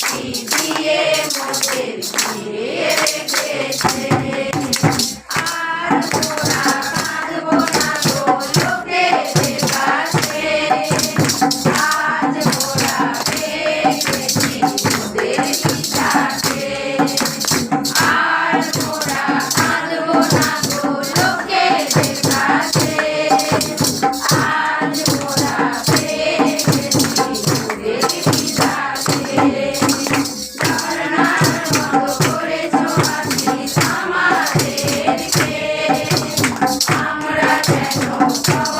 দিয়ে মোদের ঘিরে রেখেছে আর তোরা আমাদের আমরা যেন